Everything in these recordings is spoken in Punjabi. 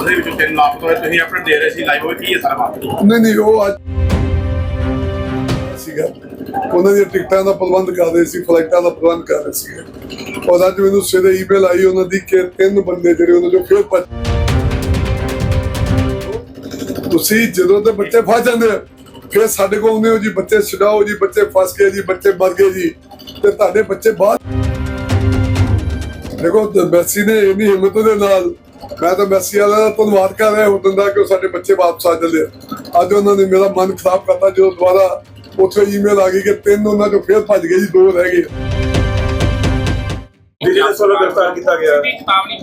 ਫਸੇ ਵਿੱਚੋਂ ਤਿੰਨ ਲਾਪਤਾ ਹੋਏ ਤੁਸੀਂ ਆਪਣੇ ਦੇ ਰਹੇ ਸੀ ਲਾਈਵ ਹੋਏ ਕੀ ਹੈ ਸਾਰਾ ਮਾਮਲਾ ਨਹੀਂ ਨਹੀਂ, ਉਹ ਅੱਜ ਸੀਗਾ। ਉਹਨਾਂ ਦੀਆਂ ਟਿਕਟਾਂ ਦਾ ਪ੍ਰਬੰਧ ਕਰ ਰਹੇ ਸੀ, ਫਲਾਈਟਾਂ ਦਾ ਪ੍ਰਬੰਧ ਕਰ ਰਹੇ ਸੀ ਔਰ ਅੱਜ ਮੈਨੂੰ ਸਵੇਰੇ ਈਮੇਲ ਆਈ ਉਹਨਾਂ ਦੀ ਕਿ ਤਿੰਨ ਬੰਦੇ ਜਿਹੜੇ ਉਹਨਾਂ ਚੋਂ ਫਿਰ ਤੁਸੀਂ ਜਦੋਂ ਤੇ ਬੱਚੇ ਫਸ ਜਾਂਦੇ ਆ ਫਿਰ ਸਾਡੇ ਕੋਲ ਆਉਂਦੇ ਹੋ ਜੀ, ਬੱਚੇ ਛਡਾਓ ਜੀ, ਬੱਚੇ ਫਸ ਗਏ ਜੀ, ਬੱਚੇ ਮਰ ਗਏ ਜੀ। ਤੇ ਤੁਹਾਡੇ ਬੱਚੇ ਬਾਹਰ ਦੇਖੋ ਮੈਸੀ ਨੇ ਇੰਨੀ ਹਿੰਮਤ ਦੇ ਨਾਲ ਮੈਂ ਤਾਂ ਮੈਸੀ ਵਾਲਾ ਦਾ ਧੰਨਵਾਦ ਕਰ ਰਿਹਾ ਹੁੰਦਾ ਦਾ ਕਿ ਉਹ ਸਾਡੇ ਬੱਚੇ ਵਾਪਸ ਆ ਜਾਂਦੇ ਆ। ਅੱਜ ਉਹਨਾਂ ਨੇ ਮੇਰਾ ਮਨ ਖਰਾਬ ਕਰਤਾ ਜਦੋਂ ਦੁਬਾਰਾ ਉੱਥੇ ਈਮੇਲ ਆ ਗਈ ਕਿ ਤਿੰਨ ਉਹਨਾਂ ਚੋਂ ਫਿਰ ਭੱਜ ਗਏ ਜੀ ਦੋ ਰਹਿ ਗਏ। ਜਿਹੜੇ ਵੱਲੋਂ ਗ੍ਰਿਫਤਾਰ ਕੀਤਾ ਗਿਆ।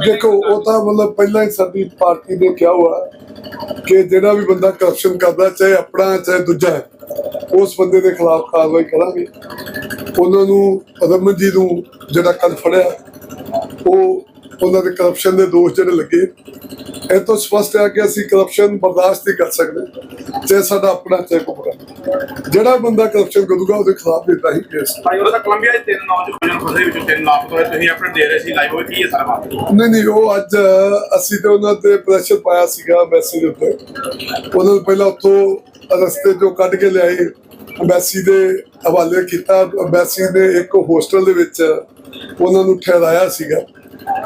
ਦੇਖੋ ਉਹ ਤਾਂ ਮਤਲਬ ਪਹਿਲਾਂ ਹੀ ਸਾਡੀ ਪਾਰਟੀ ਨੇ ਕਿਹਾ ਹੋਇਆ ਕਿ ਜਿਹੜਾ ਵੀ ਬੰਦਾ ਕਰਪਸ਼ਨ ਕਰਦਾ ਚਾਹੇ ਆਪਣਾ ਚਾਹੇ ਦੂਜਾ ਹੈ, ਉਸ ਬੰਦੇ ਦੇ ਖਿਲਾਫ ਕਾਰਵਾਈ ਕਰਾਂਗੇ। ਉਹਨਾਂ ਨੂੰ ਰਮਨ ਜੀ ਨੂੰ ਜਿਹੜਾ ਕੱਲ ਫੜਿਆ ਉਹ ਉਹਨਾਂ ਦੇ ਕਰਪਸ਼ਨ ਦੇ ਦੋਸ਼ ਜਿਹੜੇ ਲੱਗੇ ਇਹ ਤੋਂ ਸਪਸ਼ਟ ਹੈ ਕਿ ਅਸੀਂ ਕਰਪਸ਼ਨ ਬਰਦਾਸ਼ਤ ਨਹੀਂ ਕਰ ਸਕਦੇ ਚਾਹੇ ਸਾਡਾ ਆਪਣਾ ਚਾਹੇ ਕੋਪਰਾ ਜਿਹੜਾ ਬੰਦਾ ਕਰਪਸ਼ਨ ਕਰੂਗਾ ਉਹਦੇ ਖਿਲਾਫ ਦਿੱਤਾ ਹੀ ਕੇਸ ਭਾਈ ਉਹਦਾ ਕੋਲੰਬੀਆ ਦੇ ਤਿੰਨ ਨੌਜਵਾਨ ਫਸੇ ਵਿੱਚੋਂ ਤਿੰਨ ਲਾਪਤਾ ਹੋਏ ਤੁਸੀਂ ਆਪਣੇ ਦੇ ਰਹੇ ਸੀ ਲਾਈਵ ਹੋਏ ਕੀ ਹੈ ਸਾਰਾ ਮਾਮਲਾ? ਨਹੀਂ ਨਹੀਂ ਉਹ ਅੱਜ ਅਸੀਂ ਤੇ ਉਹਨਾਂ ਤੇ ਪ੍ਰੈਸ਼ਰ ਪਾਇਆ ਸੀਗਾ ਮੈਸੇਜ ਉੱਤੇ। ਉਹਨਾਂ ਨੂੰ ਪਹਿਲਾਂ ਉੱਥੋਂ ਰਸਤੇ ਚੋਂ ਕੱਢ ਕੇ ਲਿਆਏ ਅੰਬੈਸੀ ਦੇ ਹਵਾਲੇ ਕੀਤਾ। ਅੰਬੈਸੀ ਨੇ ਇੱਕ ਹੋਸਟਲ ਦੇ ਵਿੱਚ ਉਹਨਾਂ ਨੂੰ ਠਹਿਰਾਇਆ ਸੀਗਾ।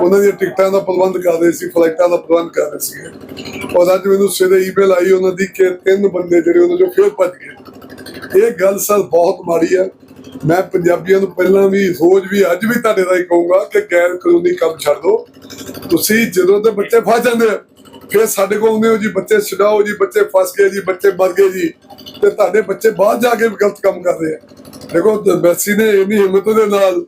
ਉਹਨਾਂ ਦੀਆਂ ਟਿਕਟਾਂ ਦਾ ਪ੍ਰਬੰਧ ਕਰ ਰਹੇ ਸੀ, ਫਲਾਈਟਾਂ ਦਾ ਪ੍ਰਬੰਧ ਕਰ ਰਹੇ ਸੀਗੇ। ਔਰ ਅੱਜ ਮੈਨੂੰ ਸਵੇਰੇ ਈਮੇਲ ਆਈ ਉਹਨਾਂ ਦੀ ਕਿ ਤਿੰਨ ਬੰਦੇ ਜਿਹੜੇ ਉਹਨਾਂ ਚੋਂ ਫਿਰ ਭੱਜ ਗਏ। ਇਹ ਗੱਲ ਸਰ ਬਹੁਤ ਮਾੜੀ ਹੈ ਮੈਂ ਪੰਜਾਬੀਆਂ ਨੂੰ ਪਹਿਲਾਂ ਵੀ, ਰੋਜ਼ ਵੀ, ਅੱਜ ਵੀ ਤੁਹਾਡੇ ਦਾ ਹੀ ਕਹੂੰਗਾ ਕਿ ਗੈਰ ਕਾਨੂੰਨੀ ਕੰਮ ਛੱਡ ਦਿਓ। ਤੁਸੀਂ ਜਦੋਂ ਤੇ ਬੱਚੇ ਫਸ ਜਾਂਦੇ ਆ, ਫਿਰ ਸਾਡੇ ਕੋਲ ਆਉਂਦੇ ਹੋ ਜੀ, ਬੱਚੇ ਛਡਾਓ ਜੀ, ਬੱਚੇ ਫਸ ਗਏ ਜੀ, ਬੱਚੇ ਮਰ ਗਏ ਜੀ। ਤੇ ਤੁਹਾਡੇ ਬੱਚੇ ਬਾਹਰ ਜਾ ਕੇ ਗਲਤ ਕੰਮ ਕਰਦੇ ਆ। ਦੇਖੋ ਤੇ ਨੇ ਇੰਨੀ ਹਿੰਮਤ ਦੇ ਨਾਲ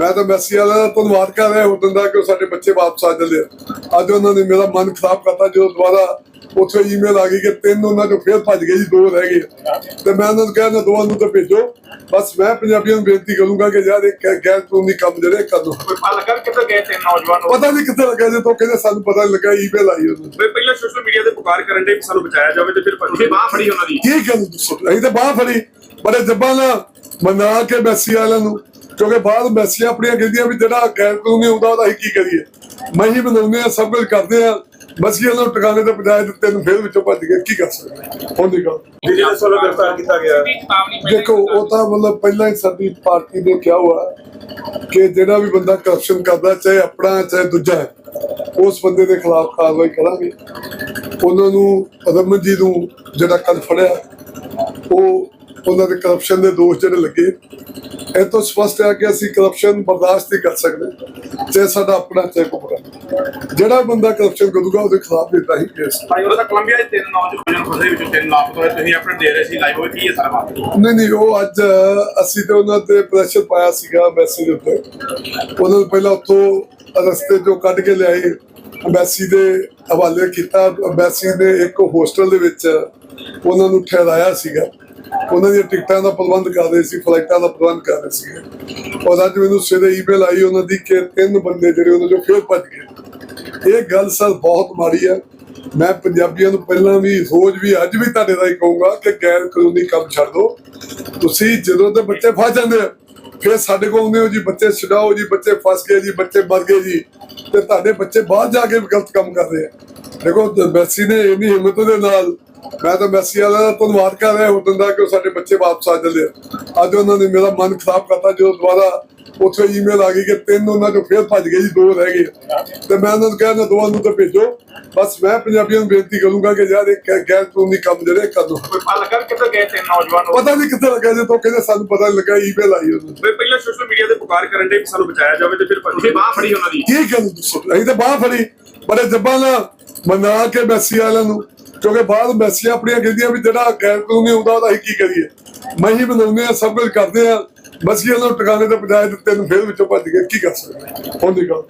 ਮੈਂ ਤਾਂ ਮੈਸੀ ਵਾਲਾ ਦਾ ਧੰਨਵਾਦ ਕਰ ਰਿਹਾ ਹੁੰਦਾ ਦਾ ਕਿ ਉਹ ਸਾਡੇ ਬੱਚੇ ਵਾਪਸ ਆ ਜਾਂਦੇ ਆ। ਅੱਜ ਉਹਨਾਂ ਨੇ ਮੇਰਾ ਮਨ ਖਰਾਬ ਕਰਤਾ ਜਦੋਂ ਦੁਬਾਰਾ ਉੱਥੇ ਈਮੇਲ ਆ ਗਈ ਕਿ ਤਿੰਨ ਉਹਨਾਂ ਚੋਂ ਫਿਰ ਭੱਜ ਗਏ ਜੀ ਦੋ ਰਹਿ ਗਏ। ਤੇ ਮੈਂ ਉਹਨਾਂ ਨੂੰ ਕਿਹਾ ਨਾ ਦੋਵਾਂ ਨੂੰ ਤਾਂ ਭੇਜੋ। ਬਸ ਮੈਂ ਪੰਜਾਬੀਆਂ ਨੂੰ ਬੇਨਤੀ ਕਰੂੰਗਾ ਕਿ ਯਾਰ ਇਹ ਗੈ- ਗੈਰ ਕਾਨੂੰਨੀ ਕੰਮ ਜਿਹੜੇ ਕਰ ਦੋ ਕੋਈ ਪਤਾ ਲੱਗਾ ਵੀ ਕਿੱਥੇ ਗਏ ਤਿੰਨ ਨੌਜਵਾਨ ਪਤਾ ਨਹੀਂ ਕਿੱਥੇ ਲੱਗਾ ਜੇ ਤੋਂ ਕਹਿੰਦੇ ਸਾਨੂੰ ਪਤਾ ਨਹੀਂ ਲੱਗਾ ਈਮੇਲ ਆਈ ਉਹਨੂੰ। ਵੇ ਪਹਿਲਾਂ ਸੋਸ਼ਲ ਮੀਡੀਆ ਤੇ ਪੁਕਾਰ ਕਰਨ ਦੇ ਸਾਨੂੰ ਬਚਾਇਆ ਜਾਵੇ ਤੇ ਫਿਰ ਤੁਸੀਂ ਬਾਹ ਫੜੀ ਉਹਨਾਂ ਦੀ। ਕੀ ਗੱਲ ਦੱਸੋ? ਅਸੀਂ ਤਾਂ ਬਾਹ ਫੜੀ ਬੜੇ ਜੱਬਾਂ ਨਾਲ ਮਨਾ ਕੇ ਮੈਸੀ ਵਾਲਿਆਂ ਨੂੰ ਕਿਉਂਕਿ ਬਾਅਦ ਮੈਸੀ ਆਪਣੀਆਂ ਕਹਿੰਦੀਆਂ ਵੀ ਜਿਹੜਾ ਗੈਰ ਕਾਨੂੰਨੀ ਹੁੰਦਾ ਉਹਦਾ ਅਸੀਂ ਕੀ ਕਰੀਏ? ਮੈਂ ਹੀ ਬਣਾਉਂਦੇ ਆ ਸਭ ਕੁਝ ਕਰਦੇ ਆ ਮਸੀਆਂ ਨੂੰ ਟਿਕਾਣੇ ਤੇ ਪਹੁੰਚਾਏ ਦਿੱਤੇ ਨੂੰ ਫੇਰ ਵਿੱਚੋਂ ਭੱਜ ਗਏ। ਕੀ ਕਰ ਸਕਦੇ? ਹੁਣ ਦੀ ਗੱਲ ਜਿਹੜੇ ਵੱਲੋਂ ਗ੍ਰਿਫਤਾਰ ਕੀਤਾ ਗਿਆ। ਦੇਖੋ ਉਹ ਤਾਂ ਮਤਲਬ ਪਹਿਲਾਂ ਹੀ ਸਾਡੀ ਪਾਰਟੀ ਨੇ ਕਿਹਾ ਹੋਇਆ ਕਿ ਜਿਹੜਾ ਵੀ ਬੰਦਾ ਕਰਪਸ਼ਨ ਕਰਦਾ ਚਾਹੇ ਆਪਣਾ ਚਾਹੇ ਦੂਜਾ ਉਸ ਬੰਦੇ ਦੇ ਖਿਲਾਫ ਕਾਰਵਾਈ ਕਰਾਂਗੇ। ਉਹਨਾਂ ਨੂੰ ਰਮਨ ਜੀ ਨੂੰ ਜਿਹੜਾ ਕੱਲ ਫੜਿਆ ਉਹ ਉਹਨਾਂ ਦੇ ਕਰਪਸ਼ਨ ਦੇ ਦੋਸ਼ ਜਿਹੜੇ ਲੱਗੇ। ਇਹ ਤੋਂ ਸਪਸ਼ਟ ਹੈ ਕਿ ਅਸੀਂ ਕਰਪਸ਼ਨ ਬਰਦਾਸ਼ਤ ਨਹੀਂ ਕਰ ਸਕਦੇ ਚਾਹੇ ਸਾਡਾ ਆਪਣਾ ਚਾਹੇ ਕੋਪਰਾ ਜਿਹੜਾ ਬੰਦਾ ਕਰਪਸ਼ਨ ਕਰੂਗਾ ਉਹਦੇ ਖਿਲਾਫ ਦਿੱਤਾ ਹੀ ਕੇਸ ਭਾਈ ਉਹਦਾ ਕੋਲੰਬੀਆ ਦੇ ਤਿੰਨ ਨੌਜਵਾਨ ਫਸੇ ਵਿੱਚੋਂ ਤਿੰਨ ਲਾਪਤਾ ਹੋਏ ਤੁਸੀਂ ਆਪਣੇ ਰਹੇ ਸੀ ਲਾਈਵ ਹੋਏ ਕੀ ਹੈ ਸਾਰਾ ਮਾਮਲਾ? ਨਹੀਂ ਨਹੀਂ ਉਹ ਅੱਜ ਅਸੀਂ ਤੇ ਉਹਨਾਂ ਤੇ ਪ੍ਰੈਸ਼ਰ ਪਾਇਆ ਸੀਗਾ ਮੈਸੇਜ ਉੱਤੇ। ਉਹਨਾਂ ਨੂੰ ਪਹਿਲਾਂ ਉੱਥੋਂ ਰਸਤੇ ਚੋਂ ਕੱਢ ਕੇ ਲਿਆਏ। ਅੰਬੈਸੀ ਦੇ ਹਵਾਲੇ ਕੀਤਾ। ਅੰਬੈਸੀ ਨੇ ਇੱਕ ਹੋਸਟਲ ਦੇ ਵਿੱਚ ਉਹਨਾਂ ਨੂੰ ਠਹਿਰਾਇਆ ਸੀਗਾ। ਉਹਨਾਂ ਦੀਆਂ ਟਿਕਟਾਂ ਦਾ ਪ੍ਰਬੰਧ ਕਰ ਰਹੇ ਸੀ, ਫਲਾਈਟਾਂ ਦਾ ਪ੍ਰਬੰਧ ਕਰ ਰਹੇ ਸੀਗੇ। ਔਰ ਅੱਜ ਮੈਨੂੰ ਸਵੇਰੇ ਈਮੇਲ ਆਈ ਉਹਨਾਂ ਦੀ ਕਿ ਤਿੰਨ ਬੰਦੇ ਜਿਹੜੇ ਉਹਨਾਂ ਚੋਂ ਫਿਰ ਭੱਜ ਗਏ। ਇਹ ਗੱਲ ਸਰ ਬਹੁਤ ਮਾੜੀ ਹੈ ਮੈਂ ਪੰਜਾਬੀਆਂ ਨੂੰ ਪਹਿਲਾਂ ਵੀ, ਰੋਜ਼ ਵੀ, ਅੱਜ ਵੀ ਤੁਹਾਡੇ ਦਾ ਹੀ ਕਹੂੰਗਾ ਕਿ ਗੈਰ ਕਾਨੂੰਨੀ ਕੰਮ ਛੱਡ ਦਿਓ। ਤੁਸੀਂ ਜਦੋਂ ਤੇ ਬੱਚੇ ਫਸ ਜਾਂਦੇ ਆ, ਫਿਰ ਸਾਡੇ ਕੋਲ ਆਉਂਦੇ ਹੋ ਜੀ, ਬੱਚੇ ਛਡਾਓ ਜੀ, ਬੱਚੇ ਫਸ ਗਏ ਜੀ, ਬੱਚੇ ਮਰ ਗਏ ਜੀ। ਤੇ ਤੁਹਾਡੇ ਬੱਚੇ ਬਾਹਰ ਜਾ ਕੇ ਗਲਤ ਕੰਮ ਕਰਦੇ ਆ। ਦੇਖੋ ਮੈਸੀ ਨੇ ਇੰਨੀ ਹਿੰਮਤ ਦੇ ਨਾਲ ਮੈਂ ਤਾਂ ਮੈਸੀ ਵਾਲਾ ਦਾ ਧੰਨਵਾਦ ਕਰ ਰਿਹਾ ਹੁੰਦਾ ਦਾ ਕਿ ਉਹ ਸਾਡੇ ਬੱਚੇ ਵਾਪਸ ਆ ਜਾਂਦੇ ਆ। ਅੱਜ ਉਹਨਾਂ ਨੇ ਮੇਰਾ ਮਨ ਖਰਾਬ ਕਰਤਾ ਜਦੋਂ ਦੁਬਾਰਾ ਉੱਥੇ ਈਮੇਲ ਆ ਗਈ ਕਿ ਤਿੰਨ ਉਹਨਾਂ ਚੋਂ ਫਿਰ ਭੱਜ ਗਏ ਜੀ ਦੋ ਰਹਿ ਗਏ। ਤੇ ਮੈਂ ਉਹਨਾਂ ਨੂੰ ਕਿਹਾ ਨਾ ਦੋਵਾਂ ਨੂੰ ਤਾਂ ਭੇਜੋ। ਬਸ ਮੈਂ ਪੰਜਾਬੀਆਂ ਨੂੰ ਬੇਨਤੀ ਕਰੂੰਗਾ ਕਿ ਯਾਰ ਇਹ ਗੈਰ ਕਾਨੂੰਨੀ ਕੰਮ ਜਿਹੜੇ ਕਰ ਦੋ ਪਤਾ ਲੱਗਾ ਕਿੱਥੇ ਗਏ ਤਿੰਨ ਨੌਜਵਾਨ? ਪਤਾ ਨਹੀਂ ਕਿੱਥੇ ਲੱਗਾ ਜੇ ਤੋਂ ਕਹਿੰਦੇ ਸਾਨੂੰ ਪਤਾ ਨਹੀਂ ਲੱਗਾ ਈਮੇਲ ਆਈ ਉਹਨੂੰ। ਵੇ ਪਹਿਲਾਂ ਸੋਸ਼ਲ ਮੀਡੀਆ ਤੇ ਪੁਕਾਰ ਕਰਨ ਦੇ ਸਾਨੂੰ ਬਚਾਇਆ ਜਾਵੇ ਤੇ ਫਿਰ ਤੁਸੀਂ ਬਾਹ ਫੜੀ ਉਹਨਾਂ ਦੀ। ਕੀ ਗੱਲ ਦੱਸੋ? ਅਸੀਂ ਤਾਂ ਬਾਹ ਫੜੀ ਬੜੇ ਜੱਬਾਂ ਨਾਲ ਮਨਾ ਕੇ ਮੈਸੀ ਵਾਲਿਆਂ ਨੂੰ। ਕਿਉਂਕਿ ਬਾਅਦ ਮੈਸੀ ਆਪਣੀਆਂ ਕਹਿੰਦੀਆਂ ਵੀ ਜਿਹੜਾ ਗੈਰ ਕਾਨੂੰਨੀ ਹੁੰਦਾ, ਉਹਦਾ ਅਸੀਂ ਕੀ ਕਰੀਏ? ਮੈਂ ਹੀ ਬਣਾਉਂਦੇ ਆ ਸਭ ਕੁਝ ਕਰਦੇ ਆ ਮਸੀਆਂ ਨੂੰ ਟਿਕਾਣੇ ਤੇ ਪਹੁੰਚਾਏ ਦਿੱਤੇ ਨੂੰ ਫੇਰ ਵਿੱਚੋਂ ਭੱਜ ਗਏ ਕੀ ਕਰ ਸਕਦੇ? ਹਾਂ? ਹੁਣ ਦੀ ਗੱਲ।